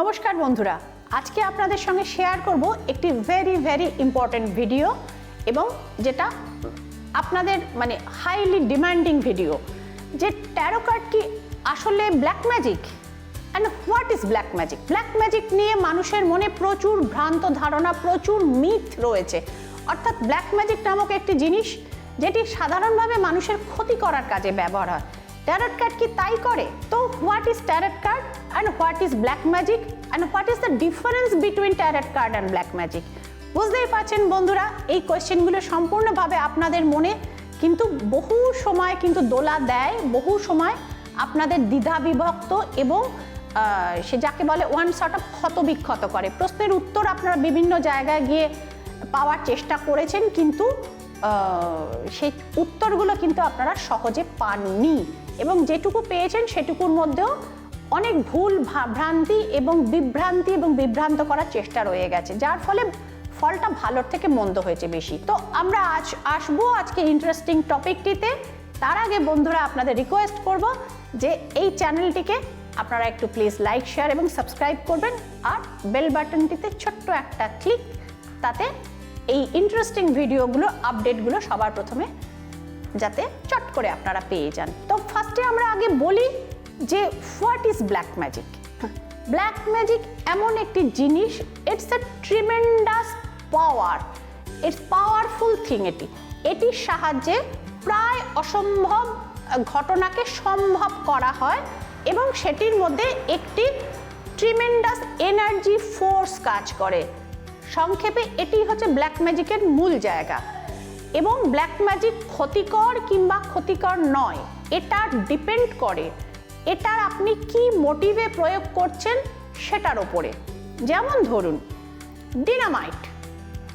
নমস্কার বন্ধুরা, আজকে আপনাদের সঙ্গে শেয়ার করব একটি ভেরি ভেরি ইম্পর্ট্যান্ট ভিডিও এবং যেটা আপনাদের মানে হাইলি ডিমান্ডিং ভিডিও যে ট্যারো কার্ড কি আসলে black magic and what is black magic black magic নিয়ে মানুষের মনে প্রচুর ভ্রান্ত ধারণা, প্রচুর মিথ রয়েছে। অর্থাৎ ব্ল্যাক ম্যাজিক নামক একটি জিনিস যেটি সাধারণভাবে মানুষের ক্ষতি করার কাজে ব্যবহার হয়। ট্যারট কার্ড কি তাই করে? তো what is tarot card and what is black magic and what is the difference between tarot card and black magic বুঝতেই পারছেন বন্ধুরা, এই কোয়েশ্চেনগুলো সম্পূর্ণভাবে আপনাদের মনে, কিন্তু বহু সময় কিন্তু দোলা দেয়, বহু সময় আপনাদের দ্বিধা বিভক্ত এবং সে যাকে বলে ওয়ান শর্ট অফ ক্ষত বিক্ষত করে। প্রশ্নের উত্তর আপনারা বিভিন্ন জায়গায় গিয়ে পাওয়ার চেষ্টা করেছেন, কিন্তু সেই উত্তরগুলো কিন্তু আপনারা সহজে পাননি। এবং যেটুকু পেয়েছেন সেটুকুর মধ্যেও অনেক ভুল ভ্রান্তি এবং বিভ্রান্তি এবং বিভ্রান্ত করার চেষ্টা রয়ে গেছে। যার ফলে ফলটা ভালোর থেকে মন্দ হয়েছে বেশি। তো আমরা আজ আসব আজকে ইন্টারেস্টিং টপিকটিতে তার আগে বন্ধুরা আপনাদের রিকোয়েস্ট করব যে এই চ্যানেলটিকে আপনারা একটু প্লিজ লাইক শেয়ার এবং সাবস্ক্রাইব করবেন। আর বেল বাটনটিতে ছোট্ট একটা ক্লিক তাতে এই ইন্টারেস্টিং ভিডিওগুলো আপডেটগুলো সবার প্রথমে যাতে চট করে আপনারা পেয়ে যান। তো ফার্স্টে আমরা আগে বলি যে what is black magic black magic এমন একটি জিনিস it's a tremendous power it's powerful thing এটি। এটির সাহায্যে প্রায় অসম্ভব ঘটনাকে সম্ভব করা হয় এবং সেটির মধ্যে একটি ট্রিমেন্ডাস এনার্জি ফোর্স কাজ করে। সংক্ষেপে এটি হচ্ছে ব্ল্যাক ম্যাজিকের মূল জায়গা। এবং ব্ল্যাক ম্যাজিক ক্ষতিকর কিংবা ক্ষতিকর নয়, এটা ডিপেন্ড করে। এটার আপনি কি মোটিভে প্রয়োগ করছেন সেটার ওপরে যেমন ধরুন dynamite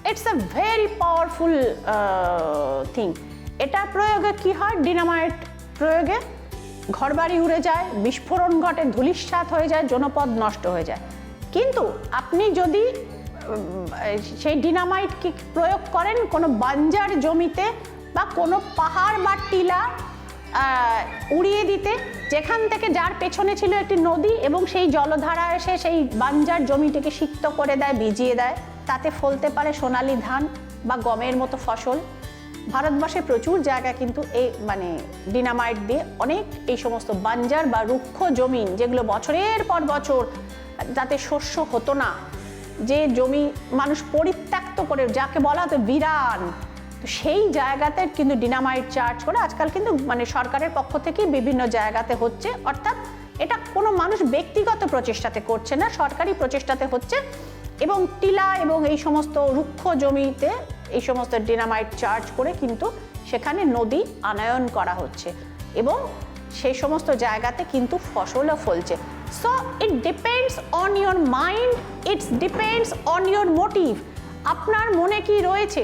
it's a very powerful thing এটা প্রয়োগে কি হয়? ডিনামাইট প্রয়োগে ঘরবাড়ি উড়ে যায়, বিস্ফোরণ ঘটে, ধূলিসাৎ হয়ে যায়, জনপদ নষ্ট হয়ে যায়। কিন্তু আপনি যদি সেই ডিনামাইট কি প্রয়োগ করেন? কোনো বাঞ্জার জমিতে বা কোনো পাহাড় বা টিলা উড়িয়ে দিতে, যেখান থেকে যার পেছনে ছিল একটি নদী এবং সেই জলধারা এসে সেই বাঞ্জার জমিটিকে সিক্ত করে দেয়, ভিজিয়ে দেয়। তাতে ফলতে পারে সোনালি ধান বা গমের মতো ফসল। ভারতবর্ষে প্রচুর জায়গা কিন্তু এই মানে ডিনামাইট দিয়ে অনেক এই সমস্ত বাঞ্জার বা রুক্ষ জমিন যেগুলো বছরের পর বছর যাতে শস্য হতো না যে জমি মানুষ পরিত্যক্ত করে, যাকে বলা হতো বিরান। তো সেই জায়গাতে কিন্তু ডিনামাইট চার্জ করে আজকাল কিন্তু মানে সরকারের পক্ষ থেকে বিভিন্ন জায়গাতে হচ্ছে। অর্থাৎ এটা কোনো মানুষ ব্যক্তিগত প্রচেষ্টাতে করছে না, সরকারি প্রচেষ্টাতে হচ্ছে এবং টিলা এবং এই সমস্ত রুক্ষ জমিতে এই সমস্ত ডিনামাইট চার্জ করে কিন্তু সেখানে নদী আনয়ন করা হচ্ছে এবং সেই সমস্ত জায়গাতে কিন্তু ফসলও ফলছে। So it depends on your mind it's depends on your motive আপনার মনে কি রয়েছে?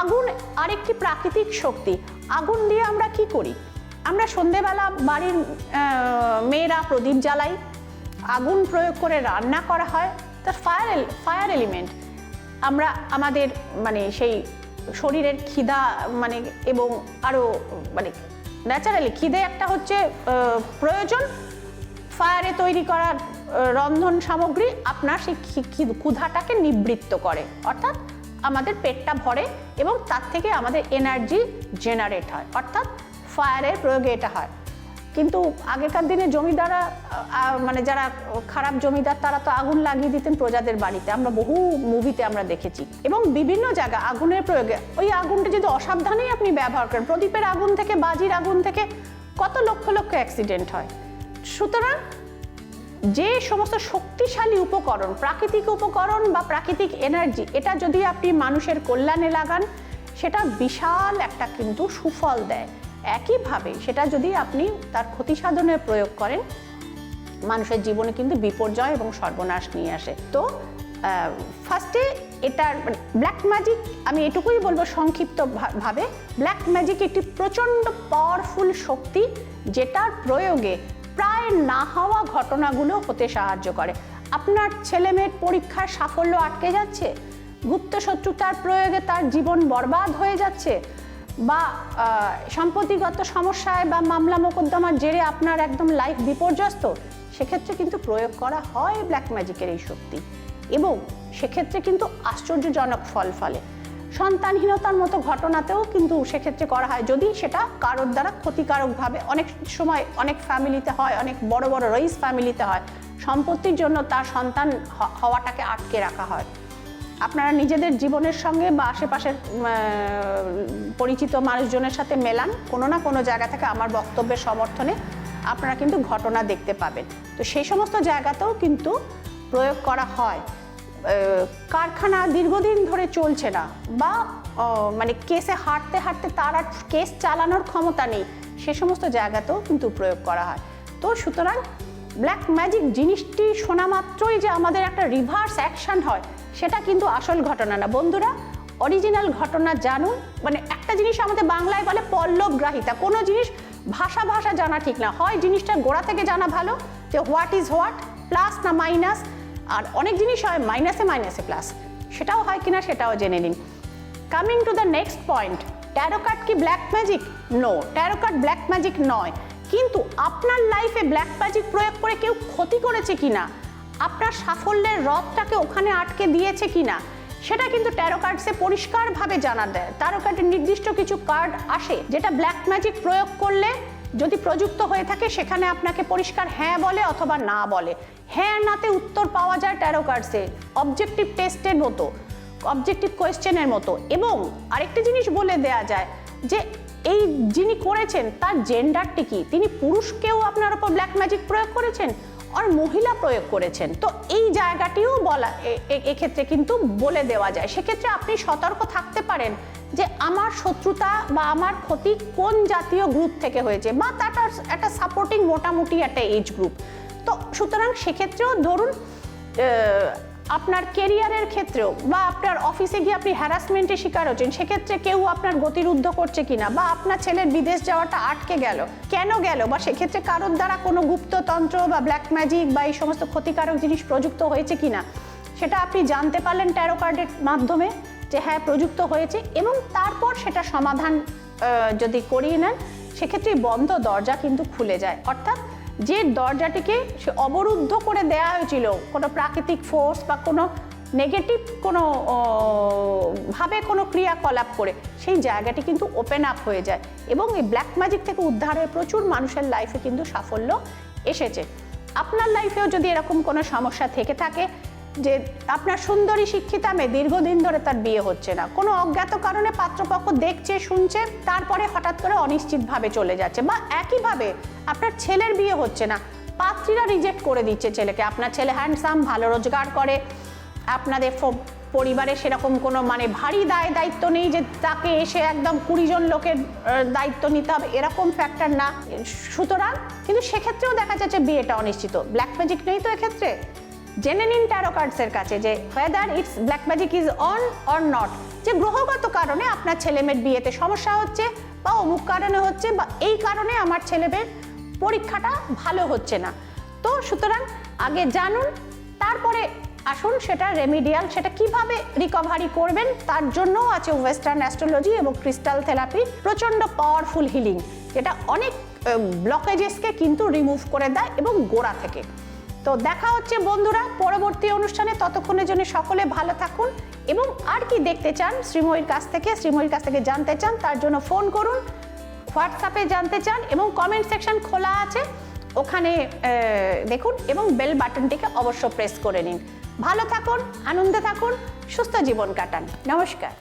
আগুন আরেকটি প্রাকৃতিক শক্তি। আগুন দিয়ে আমরা কি করি? আমরা সন্ধেবেলা বাড়ির মেয়েরা প্রদীপ জ্বালাই, আগুন প্রয়োগ করে রান্না করা হয় তার ফায়ার ফায়ার এলিমেন্ট আমরা, আমাদের মানে সেই শরীরের খিদা মানে এবং আরও মানে ন্যাচারালি খিদে একটা হচ্ছে প্রয়োজন ফায়ারে তৈরি করা রন্ধন সামগ্রী আপনার সেই ক্ষুধাটাকে নিবৃত্ত করে। অর্থাৎ আমাদের পেটটা ভরে এবং তার থেকে আমাদের এনার্জি জেনারেট হয়। অর্থাৎ ফায়ারের প্রয়োগে এটা হয়। কিন্তু আগেকার দিনে আহ, মানে যারা খারাপ জমিদার তারা তো আগুন লাগিয়ে দিতেন প্রজাদের বাড়িতে। আমরা বহু মুভিতে আমরা দেখেছি। এবং বিভিন্ন জায়গা আগুনের প্রয়োগে ওই আগুনটা যদি অসাবধানেই আপনি ব্যবহার করেন প্রদীপের আগুন থেকে বাজির আগুন থেকে কত লক্ষ লক্ষ অ্যাক্সিডেন্ট হয়। সুতরাং যে সমস্ত শক্তিশালী উপকরণ, প্রাকৃতিক উপকরণ বা প্রাকৃতিক এনার্জি এটা যদি আপনি মানুষের কল্যাণে লাগান, সেটা বিশাল একটা কিন্তু সুফল দেয়। একইভাবে সেটা যদি আপনি তার ক্ষতি সাধনে প্রয়োগ করেন, মানুষের জীবনে কিন্তু বিপর্যয় এবং সর্বনাশ নিয়ে আসে। তো ফার্স্টে এটার ব্ল্যাক ম্যাজিক আমি এটুকুই বলব সংক্ষিপ্ত ভা- ভাবে ব্ল্যাক ম্যাজিক একটি প্রচণ্ড পাওয়ারফুল শক্তি, যেটার প্রয়োগে প্রায় না হওয়া ঘটনাগুলো হতে সাহায্য করে। আপনার ছেলে মেয়ের পরীক্ষার সাফল্য আটকে যাচ্ছে? গুপ্ত শত্রুতার প্রয়োগে তার জীবন বরবাদ হয়ে যাচ্ছে? বা সম্পত্তিগত সমস্যায় বা মামলা মোকদ্দমার জেরে আপনার একদম লাইফ বিপর্যস্ত? সেক্ষেত্রে কিন্তু প্রয়োগ করা হয় ব্ল্যাক ম্যাজিকের এই শক্তি। এবং সেক্ষেত্রে কিন্তু আশ্চর্যজনক ফল ফলে। সন্তানহীনতার মতো ঘটনাতেও কিন্তু সেক্ষেত্রে করা হয়। যদি সেটা কারোর দ্বারা ক্ষতিকারকভাবে অনেক সময় অনেক ফ্যামিলিতে হয়, অনেক বড় বড় রইস ফ্যামিলিতে হয়, সম্পত্তির জন্য তার সন্তান হওয়াটাকে আটকে রাখা হয়। আপনারা নিজেদের জীবনের সঙ্গে বা আশেপাশের পরিচিত মানুষজনের সাথে মেলান। কোনো না কোনো জায়গা থেকে আমার বক্তব্যের সমর্থনে আপনারা কিন্তু ঘটনা দেখতে পাবেন। তো সেই সমস্ত জায়গাতেও কিন্তু প্রয়োগ করা হয়। কারখানা দীর্ঘদিন ধরে চলছে না বা মানে কেসে হাঁটতে হাঁটতে তার আর কেস চালানোর ক্ষমতা নেই, সে সমস্ত জায়গাতেও কিন্তু প্রয়োগ করা হয়। তো সুতরাং ব্ল্যাক ম্যাজিক জিনিসটি শোনা মাত্রই যে আমাদের একটা রিভার্স অ্যাকশন হয়, সেটা কিন্তু আসল ঘটনা না। বন্ধুরা, অরিজিনাল ঘটনা জানুন। মানে একটা জিনিস আমাদের বাংলায় বলে পল্লবগ্রাহিতা। কোনো জিনিস ভাষা ভাষা জানা ঠিক না। হয় জিনিসটা গোড়া থেকে জানা ভালো যে হোয়াট ইজ হোয়াট, প্লাস না মাইনাস। আর অনেক জিনিস হয় মাইনাসে মাইনাসে প্লাস সেটাও হয় কিনা সেটাও জেনে নিন। Coming to the next point tarot card কি black magic no tarot card black magic নয়। কিন্তু আপনার লাইফে ব্ল্যাক ম্যাজিক প্রয়োগ করে কেউ ক্ষতি করেছে কিনা? আপনার সাফল্যের রথটাকে ওখানে আটকে দিয়েছে কিনা? সেটা কিন্তু ট্যারো কার্ডসে পরিষ্কারভাবে জানা দেয়। ট্যারো কার্ডের নির্দিষ্ট কিছু কার্ড আসে যেটা ব্ল্যাক ম্যাজিক প্রয়োগ করলে যদি প্রযুক্ত হয়ে থাকে, সেখানে আপনাকে পরিষ্কার হ্যাঁ বলে অথবা না বলে। হ্যাঁ নাতে উত্তর পাওয়া যায় ট্যারো কার্ডসে অবজেক্টিভ টেস্টের মতো অবজেক্টিভ কোয়েশ্চেনের মতো। এবং আরেকটা জিনিস বলে দেয়া যায় যে, এই যিনি করেছেন, তার জেন্ডারটি কি? তিনি পুরুষকেও আপনার ওপর ব্ল্যাক ম্যাজিক প্রয়োগ করেছেন, আর মহিলা প্রয়োগ করেছেন। তো এই জায়গাটিও বলা এক্ষেত্রে কিন্তু বলে দেওয়া যায়। সেক্ষেত্রে আপনি সতর্ক থাকতে পারেন। যে আমার শত্রুতা বা আমার ক্ষতি কোন জাতীয় গ্রুপ থেকে হয়েছে? বা তার একটা সাপোর্টিং মোটামুটি একটা এজ গ্রুপ তো সুতরাং সেক্ষেত্রেও ধরুন আপনার কেরিয়ারের ক্ষেত্রেও বা আপনার অফিসে গিয়ে আপনি হ্যারাসমেন্টের শিকার হচ্ছেন, সেক্ষেত্রে কেউ আপনার গতিরুদ্ধ করছে কিনা? বা আপনার ছেলের বিদেশ যাওয়াটা আটকে গেল? কেন গেল? বা সেক্ষেত্রে কারোর দ্বারা কোনো গুপ্ততন্ত্র বা ব্ল্যাক ম্যাজিক বা এই সমস্ত ক্ষতিকারক জিনিস প্রযুক্ত হয়েছে কিনা? সেটা আপনি জানতে পারলেন ট্যারো কার্ডের মাধ্যমে। যে হ্যাঁ প্রযুক্ত হয়েছে এবং তারপর সেটা সমাধান যদি করিয়ে নেন, সেক্ষেত্রে বন্ধ দরজা কিন্তু খুলে যায়। অর্থাৎ যে দরজাটিকে সে অবরুদ্ধ করে দেয়া হয়েছিল, কোনো প্রাকৃতিক ফোর্স বা কোনো নেগেটিভ কোনো ভাবে কোনো ক্রিয়াকলাপ করে, সেই জায়গাটি কিন্তু ওপেন আপ হয়ে যায় এবং এই ব্ল্যাক ম্যাজিক থেকে উদ্ধার হয়ে প্রচুর মানুষের লাইফে কিন্তু সাফল্য এসেছে। আপনার লাইফেও যদি এরকম কোনো সমস্যা থেকে থাকে যে আপনার সুন্দরী শিক্ষিতা মেয়ে দীর্ঘদিন ধরে তার বিয়ে হচ্ছে না। কোনো অজ্ঞাত কারণে পাত্রপক্ষ দেখছে, শুনছে, তারপরে হঠাৎ করে অনিশ্চিতভাবে চলে যাচ্ছে বা একইভাবে আপনার ছেলের বিয়ে হচ্ছে না। পাত্রীরা রিজেক্ট করে দিচ্ছে ছেলেকে। আপনার ছেলে হ্যান্ডসাম ভালো রোজগার করে। আপনাদের পরিবারে সেরকম কোনো মানে ভারী দায়, দায়িত্ব নেই যে তাকে এসে একদম কুড়ি জন লোকের দায়িত্ব নিতে হবে। এরকম ফ্যাক্টর না। সুতরাং কিন্তু সেক্ষেত্রেও দেখা যাচ্ছে বিয়েটা অনিশ্চিত। ব্ল্যাক ম্যাজিক নেই তো এক্ষেত্রে? জেনে নিন ট্যারো কার্ডসের কাছে যে whether it's black magic is on or not যে গ্রহগত কারণে আপনার ছেলেমেয়ের বিয়েতে সমস্যা হচ্ছে বা অমুক কারণে হচ্ছে বা এই কারণে আমার ছেলেমেয়ের পরীক্ষাটা ভালো হচ্ছে না। তো সুতরাং আগে জানুন, তারপরে আসুন সেটা রেমিডিয়াল সেটা কীভাবে রিকভারি করবেন, তার জন্যও আছে ওয়েস্টার্ন অ্যাস্ট্রোলজি এবং ক্রিস্টাল থেরাপি প্রচণ্ড পাওয়ারফুল হিলিং যেটা অনেক ব্লকেজেসকে কিন্তু রিমুভ করে দেয় এবং গোড়া থেকে। তো দেখা হচ্ছে বন্ধুরা পরবর্তী অনুষ্ঠানে। ততক্ষণের জন্য সকলে ভালো থাকুন এবং আর কি দেখতে চান, শ্রীময়ীর কাছ থেকে, শ্রীময়ীর কাছ থেকে জানতে চান, তার জন্য ফোন করুন হোয়াটসঅ্যাপে জানতে চান এবং কমেন্ট সেকশন খোলা আছে। ওখানে দেখুন এবং বেল বাটনটিকে অবশ্য প্রেস করে নিন। ভালো থাকুন, আনন্দে থাকুন, সুস্থ জীবন কাটান। নমস্কার।